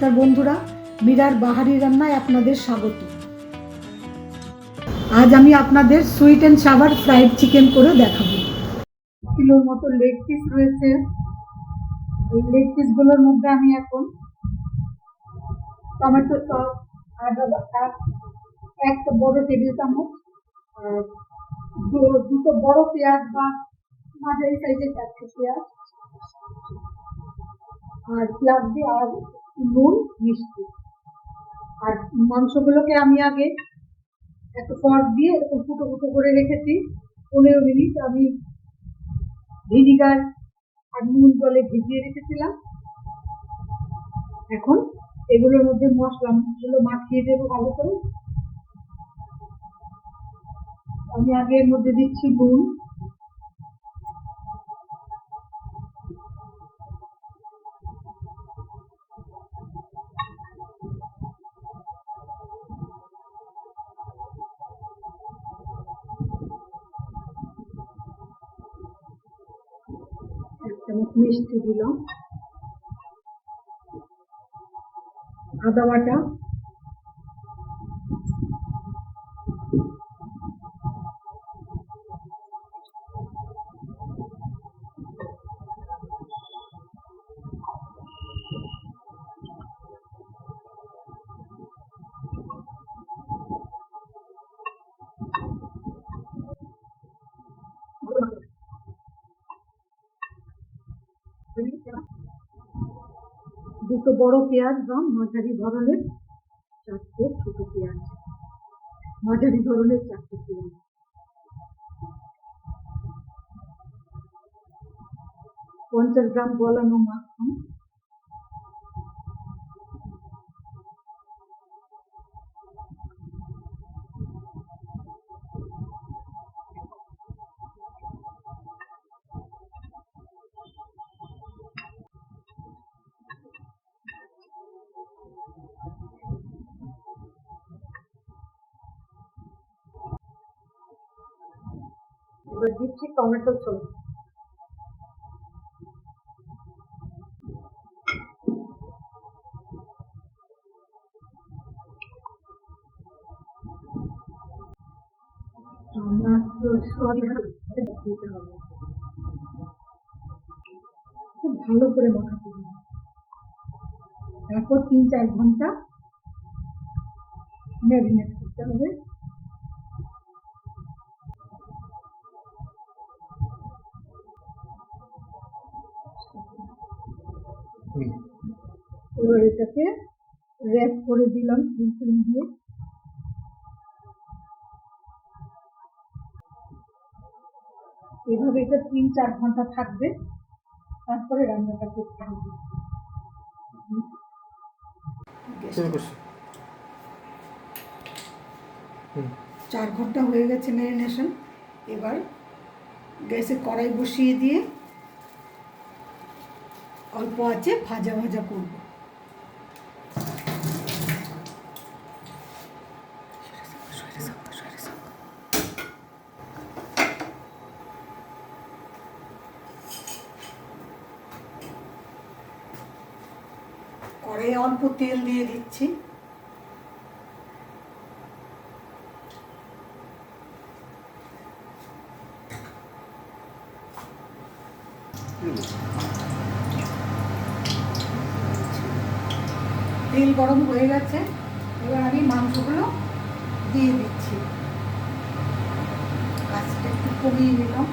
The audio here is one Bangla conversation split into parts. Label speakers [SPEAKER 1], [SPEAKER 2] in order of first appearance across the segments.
[SPEAKER 1] নমস্কার বন্ধুরা, মীরার বাহারি রান্নায় আপনাদের স্বাগত। আজ আমি আপনাদের sweet and sour fried chicken করে দেখাবো। কিলোর মতো লেগ পিস রয়েছে। এই লেগ পিসগুলোর মধ্যে আমি এখন টমেটো সস, আদা বাটা একটা বড় টেবিল চামচ দুটো বড় পেঁয়াজ বা মাঝারি সাইজের চারটে পেঁয়াজ, আর প্লাস দিয়ে আর নুন মিষ্টি আর মাংসগুলোকে আমি আগে একটা ফর্ক দিয়ে এরকম ফুটো ফুটো করে রেখেছি। পনেরো মিনিট আমি ভিনিগার আর নুন জলে ভিজিয়ে রেখেছিলাম। এখন এগুলোর মধ্যে মশলা গুলো মাখিয়ে দেবো ভালো করে। আমি আগে এর মধ্যে দিচ্ছি নুন। চামচ মিষ্টি দিলাম। আদা বাটা। দুটো বড় পেঁয়াজ বা মাঝারি ধরনের চারটে ছোট পেঁয়াজ। মাঝারি ধরনের চারটে পেঁয়াজ। পঞ্চাশ গ্রাম গলানো মাখন। এবার দিচ্ছি টমেটো সস খুব ভালো করে মাখাতে হবে তারপর তিন চার ঘণ্টা ম্যারিনেট করতে হবে। এবার এটাকে র্যাপ করে দিলাম ফিল্ম দিয়ে। এভাবে এটা তিন চার ঘণ্টা থাকবে। তারপরে রান্নাটা করতে হবে। চার ঘণ্টা হয়ে গেছে ম্যারিনেশন এবার গ্যাসে কড়াই বসিয়ে দিয়ে অল্প আছে ভাজা ভাজা করব। কড়াইয়ে অল্প তেল দিয়ে দিচ্ছি। তেল গরম হয়ে গেছে এবার আমি মাংসগুলো দিয়ে দিচ্ছি। গাছটা একটু কমিয়ে নিলাম।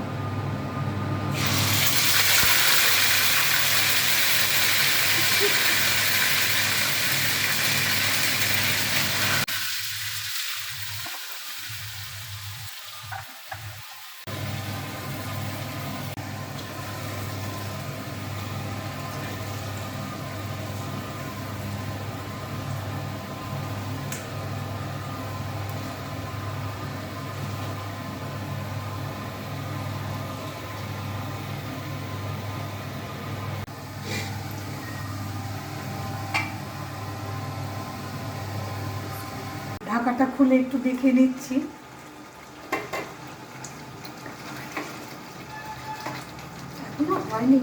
[SPEAKER 1] ঢাকাটা খুলে একটু দেখে নিচ্ছি। এখনও হয়নি।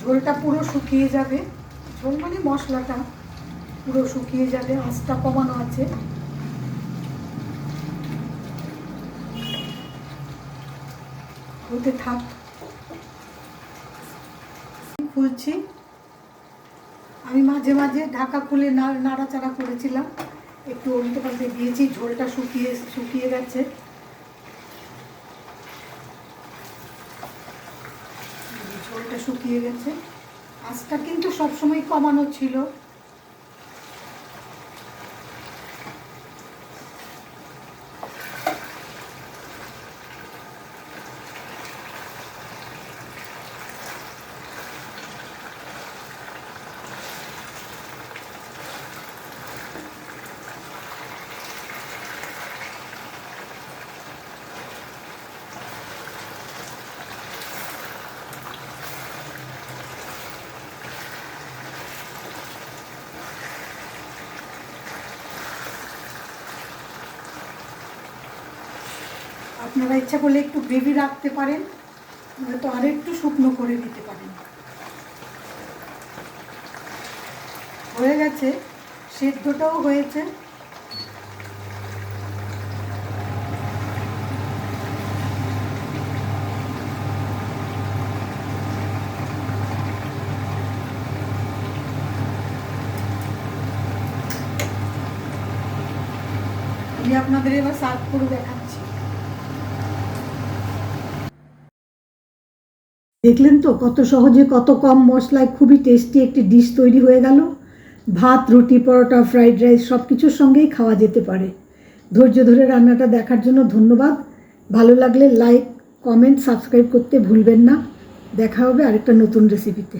[SPEAKER 1] ঝোলটা পুরো শুকিয়ে যাবে। ঝোল মানে মশলাটা পুরো শুকিয়ে যাবে, আঁচটা কমানো আছে। হতে থাক। খুলছি। আমি মাঝে মাঝে ঢাকা খুলে নাড়াচাড়া করেছিলাম। একটু উল্টে পাল্টে দিয়েছি, ঝোলটা শুকিয়ে শুকিয়ে গেছে ঝোলটা শুকিয়ে গেছে। আঁচটা কিন্তু সবসময় কমানো ছিল। আপনারা ইচ্ছা করলে একটু গ্রেভি রাখতে পারেন নয়তো আর একটু শুকনো করে দিতে পারেন হয়ে গেছে, সেদ্ধটাও হয়েছে। আপনাদের এবার সার্ভ করে দেখাচ্ছি। দেখলেন তো কত সহজে, কত কম মশলায় খুবই টেস্টি একটি ডিশ তৈরি হয়ে গেল। ভাত, রুটি, পরোটা ফ্রাইড রাইস সব কিছুর সঙ্গেই খাওয়া যেতে পারে। ধৈর্য ধরে রান্নাটা দেখার জন্য ধন্যবাদ। ভালো লাগলে লাইক কমেন্ট সাবস্ক্রাইব করতে ভুলবেন না। দেখা হবে আরেকটা নতুন রেসিপিতে